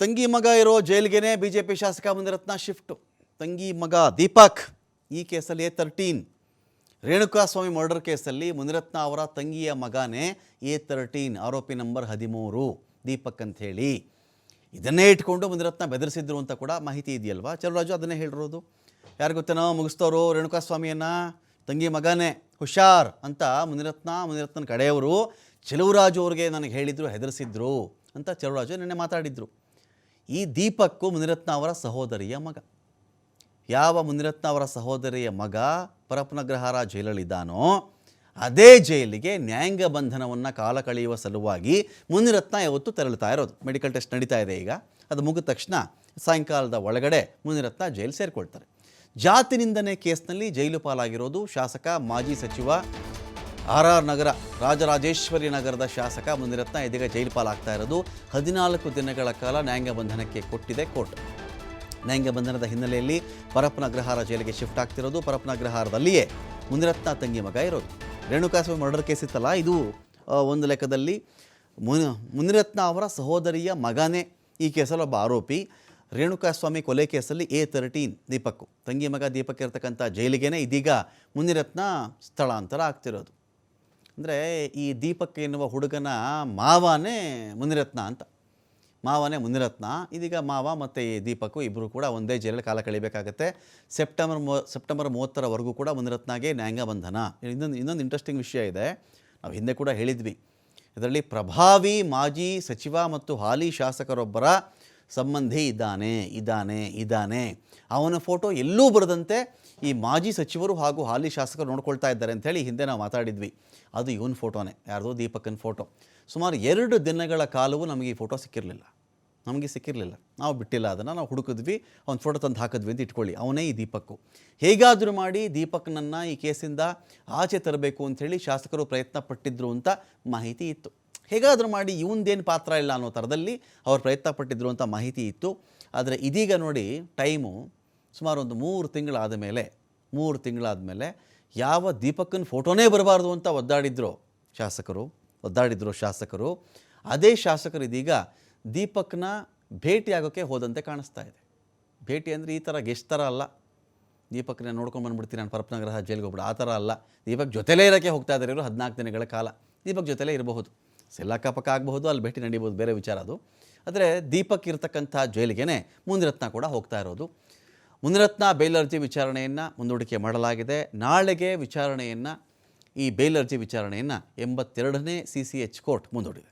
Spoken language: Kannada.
ತಂಗಿ ಮಗ ಇರೋ ಜೈಲ್ಗೆನೆ ಬಿ ಜೆ ಪಿ ಶಾಸಕ ಮುನಿರತ್ನ ಶಿಫ್ಟು. ತಂಗಿ ಮಗ ದೀಪಕ್ ಈ ಕೇಸಲ್ಲಿ ಎ ತರ್ಟೀನ್ ರೇಣುಕಾಸ್ವಾಮಿ ಮರ್ಡರ್ ಕೇಸಲ್ಲಿ ಮುನಿರತ್ನ ಅವರ ತಂಗಿಯ ಮಗನೇ ಎ ತರ್ಟೀನ್ ಆರೋಪಿ ನಂಬರ್ ಹದಿಮೂರು, ದೀಪಕ್ ಅಂತ ಹೇಳಿ ಇದನ್ನೇ ಇಟ್ಕೊಂಡು ಮುನಿರತ್ನ ಬೆದರಿಸಿದ್ರು ಅಂತ ಕೂಡ ಮಾಹಿತಿ ಇದೆಯಲ್ವಾ? ಚಲರಾಜು ಅದನ್ನೇ ಹೇಳಿರೋದು. ಯಾರು ಗೊತ್ತೇನೋ ಮುಗಿಸ್ತವರು ರೇಣುಕಾಸ್ವಾಮಿಯನ್ನು? ತಂಗಿ ಮಗನೇ, ಹುಷಾರ್ ಅಂತ ಮುನಿರತ್ನ ಮುನಿರತ್ನ ಕಡೆಯವರು, ಚೆಲುವರಾಜು ಅವ್ರಿಗೆ ನನಗೆ ಹೇಳಿದ್ರು, ಹೆದರಿಸಿದ್ರು ಅಂತ ಚೆಲುವರಾಜು ನಿನ್ನೆ ಮಾತಾಡಿದ್ರು. ಈ ದೀಪಕ್ಕು ಮುನಿರತ್ನ ಅವರ ಸಹೋದರಿಯ ಮಗ. ಯಾವ ಮುನಿರತ್ನ ಅವರ ಸಹೋದರಿಯ ಮಗ ಪರಪನಗ್ರಹಾರ ಜೈಲಲ್ಲಿದ್ದಾನೋ, ಅದೇ ಜೈಲಿಗೆ ನ್ಯಾಯಾಂಗ ಬಂಧನವನ್ನು ಕಾಲ ಕಳೆಯುವ ಸಲುವಾಗಿ ಮುನಿರತ್ನ ಯಾವತ್ತು ತೆರಳುತ್ತಾ ಇರೋದು. ಮೆಡಿಕಲ್ ಟೆಸ್ಟ್ ನಡೀತಾ ಇದೆ ಈಗ. ಅದು ಮುಗಿದ ತಕ್ಷಣ ಸಾಯಂಕಾಲದ ಒಳಗಡೆ ಮುನಿರತ್ನ ಜೈಲು ಸೇರಿಕೊಳ್ತಾರೆ. ಜಾತಿ ನಿಂದನೆ ಕೇಸ್ನಲ್ಲಿ ಜೈಲು ಪಾಲಾಗಿರೋದು ಶಾಸಕ, ಮಾಜಿ ಸಚಿವ ಆರ್ ಆರ್ ನಗರ, ರಾಜರಾಜೇಶ್ವರಿ ನಗರದ ಶಾಸಕ ಮುನಿರತ್ನ ಇದೀಗ ಜೈಲು ಪಾಲಾಗ್ತಾ ಇರೋದು. ಹದಿನಾಲ್ಕು ದಿನಗಳ ಕಾಲ ನ್ಯಾಯಾಂಗ ಬಂಧನಕ್ಕೆ ಕೊಟ್ಟಿದೆ ಕೋರ್ಟ್. ನ್ಯಾಯಾಂಗ ಬಂಧನದ ಹಿನ್ನೆಲೆಯಲ್ಲಿ ಪರಪ್ಪನಗ್ರಹಾರ ಜೈಲಿಗೆ ಶಿಫ್ಟ್ ಆಗ್ತಿರೋದು. ಪರಪ್ಪನಗ್ರಹಾರದಲ್ಲಿಯೇ ಮುನಿರತ್ನ ತಂಗಿ ಮಗ ಇರೋದು. ರೇಣುಕಾಸ್ವಾಮಿ ಮರ್ಡರ್ ಕೇಸ್ ಇತ್ತಲ್ಲ, ಇದು ಒಂದು ಲೆಕ್ಕದಲ್ಲಿ ಮುನಿ, ಮುನಿರತ್ನ ಅವರ ಸಹೋದರಿಯ ಮಗನೇ ಈ ಕೇಸಲ್ಲಿ ಒಬ್ಬ ಆರೋಪಿ. ರೇಣುಕಾಸ್ವಾಮಿ ಕೊಲೆ ಕೇಸಲ್ಲಿ ಎ ತರ್ಟೀನ್ ದೀಪಕ್ಕು. ತಂಗಿ ಮಗ ದೀಪಕ್ ಇರತಕ್ಕಂಥ ಜೈಲಿಗೇನೆ ಇದೀಗ ಮುನಿರತ್ನ ಸ್ಥಳಾಂತರ ಆಗ್ತಿರೋದು. ಅಂದರೆ ಈ ದೀಪಕ್ ಎನ್ನುವ ಹುಡುಗನ ಮಾವನೇ ಮುನಿರತ್ನ ಅಂತ. ಮಾವನೇ ಮುನಿರತ್ನ. ಇದೀಗ ಮಾವ ಮತ್ತು ಈ ದೀಪಕ್ಕು ಇಬ್ಬರು ಕೂಡ ಒಂದೇ ಜೈಲಲ್ಲಿ ಕಾಲ ಕಳಿಬೇಕಾಗತ್ತೆ. ಸೆಪ್ಟೆಂಬರ್ ಮೂ, ಸೆಪ್ಟೆಂಬರ್ ಮೂವತ್ತರವರೆಗೂ ಕೂಡ ಮುನಿರತ್ನಗೆ ನ್ಯಾಯಾಂಗ ಬಂಧನ ಇನ್ನೊಂದು ಇನ್ನೊಂದು ಇಂಟ್ರೆಸ್ಟಿಂಗ್ ವಿಷಯ ಇದೆ. ನಾವು ಹಿಂದೆ ಕೂಡ ಹೇಳಿದ್ವಿ. ಇದರಲ್ಲಿ ಪ್ರಭಾವಿ ಮಾಜಿ ಸಚಿವ ಮತ್ತು ಹಾಲಿ ಶಾಸಕರೊಬ್ಬರ ಸಂಬಂಧಿ ಇದ್ದಾನೆ ಇದ್ದಾನೆ ಇದ್ದಾನೆ. ಅವನ ಫೋಟೋ ಎಲ್ಲೂ ಬರದಂತೆ ಈ ಮಾಜಿ ಸಚಿವರು ಹಾಗೂ ಹಾಲಿ ಶಾಸಕರು ನೋಡ್ಕೊಳ್ತಾ ಇದ್ದಾರೆ ಅಂಥೇಳಿ ಹಿಂದೆ ನಾವು ಮಾತಾಡಿದ್ವಿ. ಅದು ಇವನ್ ಫೋಟೋನೇ, ಯಾರ್ದೋ ದೀಪಕನ ಫೋಟೋ. ಸುಮಾರು ಎರಡು ದಿನಗಳ ಕಾಲವೂ ನಮಗೆ ಈ ಫೋಟೋ ಸಿಕ್ಕಿರಲಿಲ್ಲ. ನಮಗೆ ಸಿಕ್ಕಿರಲಿಲ್ಲ. ನಾವು ಬಿಟ್ಟಿಲ್ಲ ಅದನ್ನು, ನಾವು ಹುಡುಕಿದ್ವಿ ಒಂದು ಫೋಟೋ ತಂದು ಹಾಕಿದ್ವಿ ಅಂತ ಇಟ್ಕೊಳ್ಳಿ. ಅವನೇ ಈ ದೀಪಕ್ಕು. ಹೇಗಾದರೂ ಮಾಡಿ ದೀಪಕ್ನನ್ನು ಈ ಕೇಸಿಂದ ಆಚೆ ತರಬೇಕು ಅಂಥೇಳಿ ಶಾಸಕರು ಪ್ರಯತ್ನ ಪಟ್ಟಿದ್ರು ಅಂತ ಮಾಹಿತಿ ಇತ್ತು. ಹೇಗಾದರೂ ಮಾಡಿ ಇವಂದೇನು ಪಾತ್ರ ಇಲ್ಲ ಅನ್ನೋ ಥರದಲ್ಲಿ ಅವ್ರು ಪ್ರಯತ್ನ ಪಟ್ಟಿದ್ರು ಅಂತ ಮಾಹಿತಿ ಇತ್ತು. ಆದರೆ ಇದೀಗ ನೋಡಿ ಟೈಮು ಸುಮಾರು ಒಂದು ಮೂರು ತಿಂಗಳಾದ ಮೇಲೆ, ಮೂರು ತಿಂಗಳಾದ ಮೇಲೆ ಯಾವ ದೀಪಕ್ಕನ ಫೋಟೋನೇ ಬರಬಾರ್ದು ಅಂತ ಒದ್ದಾಡಿದ್ರು ಶಾಸಕರು ಒದ್ದಾಡಿದ್ರು ಶಾಸಕರು. ಅದೇ ಶಾಸಕರು ಇದೀಗ ದೀಪಕ್ನ ಭೇಟಿಯಾಗೋಕ್ಕೆ ಹೋದಂತೆ ಕಾಣಿಸ್ತಾ ಇದೆ. ಭೇಟಿ ಅಂದರೆ ಈ ಥರ ಗೆಸ್ಟ್ ಥರ ಅಲ್ಲ. ದೀಪಕ್ನ ನೋಡ್ಕೊಂಡು ಬಂದ್ಬಿಡ್ತೀನಿ ನಾನು ಪರಪ್ನಗ್ರಹ ಜೈಲಿಗೆ ಹೋಗ್ಬಿಡು, ಆ ಥರ ಅಲ್ಲ. ದೀಪಕ್ ಜೊತೆಲೇ ಇರೋಕ್ಕೆ ಹೋಗ್ತಾ ಇದ್ದಾರೆ ಇವರು ಹದಿನಾಲ್ಕು ದಿನಗಳ ಕಾಲ. ದೀಪಕ್ ಜೊತೆಲೇ ಇರಬಹುದು. ಸೆಲ್ಲಕ್ಕಪಕ್ಕ ಆಗಬಹುದು, ಅಲ್ಲಿ ಭೇಟಿ ನಡೀಬೋದು ಬೇರೆ ವಿಚಾರ ಅದು. ಆದರೆ ದೀಪಕ್ ಇರತಕ್ಕಂಥ ಜೈಲಿಗೆ ಮುನಿರತ್ನ ಕೂಡ ಹೋಗ್ತಾ ಇರೋದು. ಮುನಿರತ್ನ ಬೇಲ್ ಅರ್ಜಿ ವಿಚಾರಣೆಯನ್ನು ಮುಂದೂಡಿಕೆ ಮಾಡಲಾಗಿದೆ. ನಾಳೆಗೆ ವಿಚಾರಣೆಯನ್ನು, ಈ ಬೇಲ್ ಅರ್ಜಿ ವಿಚಾರಣೆಯನ್ನು ಎಂಬತ್ತೆರಡನೇ ಸಿ ಸಿ ಎಚ್ ಕೋರ್ಟ್ ಮುಂದೂಡಿದೆ.